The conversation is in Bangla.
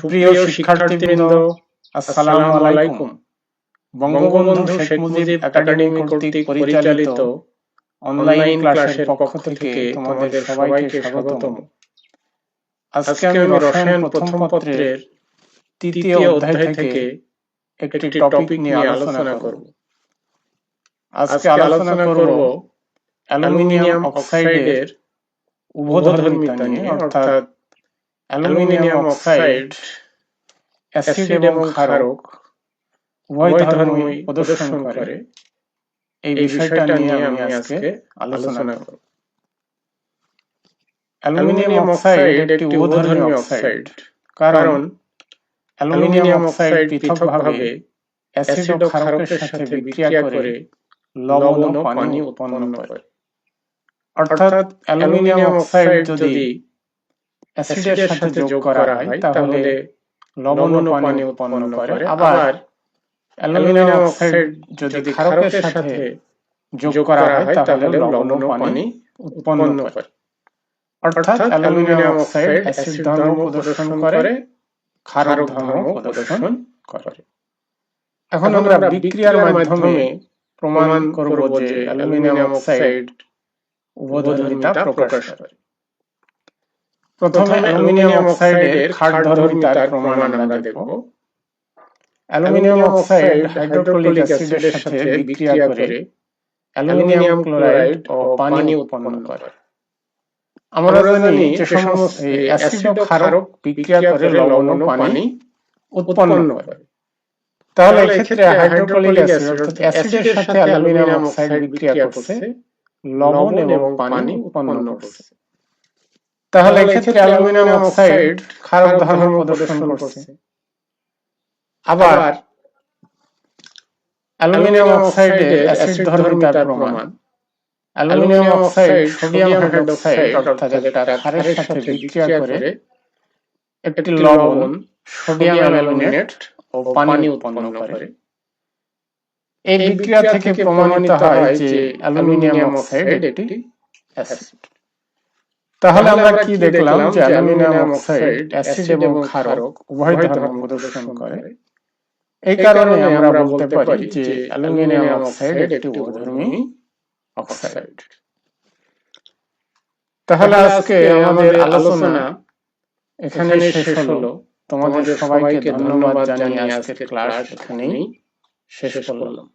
সুপ্রিয় শিক্ষার্থীবৃন্দ, আসসালামু আলাইকুম। বঙ্গবন্ধু শেখ মুজিব একাডেমি কর্তৃক পরিচালিত অনলাইন ক্লাসের পক্ষ থেকে তোমাদের সবাইকে স্বাগতম। আজকে আমি রসায়ন প্রথম পত্রের তৃতীয় অধ্যায় থেকে একটি টপিক নিয়ে আলোচনা করব। আজকে আলোচনা করব অ্যালুমিনিয়াম অক্সাইডের উভধর্মিতা নিয়ে, অর্থাৎ অ্যালুমিনিয়াম অক্সাইড অ্যাসিড এবং ক্ষারক উভয় ধর্মই প্রদর্শন করে। এই বিষয়টা নিয়ে আমি আজকে আলোচনা করব। অ্যালুমিনিয়াম অক্সাইড একটি উভধর্মী অক্সাইড। কারণ অ্যালুমিনিয়াম অক্সাইড পৃথকভাবে অ্যাসিড ও ক্ষারকের সাথে বিক্রিয়া করে লবণ ও পানি উৎপন্ন করে। অর্থাৎ অ্যালুমিনিয়াম অক্সাইড যদি অ্যাসিডের সাথে যোগ করা হয় তাহলে লবণ পানি উৎপন্ন করে। আবার অ্যালুমিনিয়াম অক্সাইড যদি ক্ষারকের সাথে যোগ করা হয় তাহলে লবণ পানি উৎপন্ন করে। অর্থাৎ অ্যালুমিনিয়াম অক্সাইড অ্যাসিড ধর্ম প্রদর্শন করে ক্ষারক ধর্ম প্রদর্শন করে। এখন আমরা বিক্রিয়ার মাধ্যমে প্রমাণ করব যে অ্যালুমিনিয়াম অক্সাইড উভধর্মিতা প্রকাশ করে। প্রথমে অ্যালুমিনিয়াম অক্সাইডের ক্ষারধর্মিতার প্রমাণ আমরা দেখব। অ্যালুমিনিয়াম অক্সাইড হাইড্রোক্লোরিক অ্যাসিডের সাথে বিক্রিয়া করে অ্যালুমিনিয়াম ক্লোরাইড ও পানি উৎপন্ন করে। আমরা জানি যে সমস্ত অ্যাসিড ও ক্ষারক বিক্রিয়া করে লবণ ও পানি উৎপন্ন করে। তাহলে এক্ষেত্রে হাইড্রোক্লোরিক অ্যাসিড অর্থাৎ অ্যাসিডের সাথে অ্যালুমিনিয়াম অক্সাইড বিক্রিয়া করছে লবণ এবং পানি উৎপন্ন করছে। তাহলে এক্ষেত্রে অ্যালুমিনিয়াম অক্সাইড ধর্ম প্রদর্শন করছে। আবার অ্যালুমিনিয়াম অক্সাইডে অ্যাসিড ধর্মিতার প্রমাণ। অ্যালুমিনিয়াম অক্সাইড সোডিয়াম হাইড্রোক্সাইড অর্থাৎ একটা ক্ষারের সাথে বিক্রিয়া করে একটি লবণ সোডিয়াম অ্যালুমিনেট ও পানি উৎপন্ন করে। এই বিক্রিয়া থেকে প্রমাণিত হয় যে অ্যালুমিনিয়াম অক্সাইড একটি অ্যাসিড তাহলে আমরা কি দেখলাম? যে অ্যালুমিনিয়াম অক্সাইড অ্যাসিড এবং ক্ষারক উভয় ধর্ম প্রদর্শন করে। এই কারণে আমরা বলতে পারি যে অ্যালুমিনিয়াম অক্সাইড একটি উভধর্মী অক্সাইড। তাহলে আজকে আমাদের আলোচনা এখানে শেষ হলো। তোমাদের সবাইকে ধন্যবাদ জানিয়ে আজকের ক্লাস এখানেই শেষ করলাম।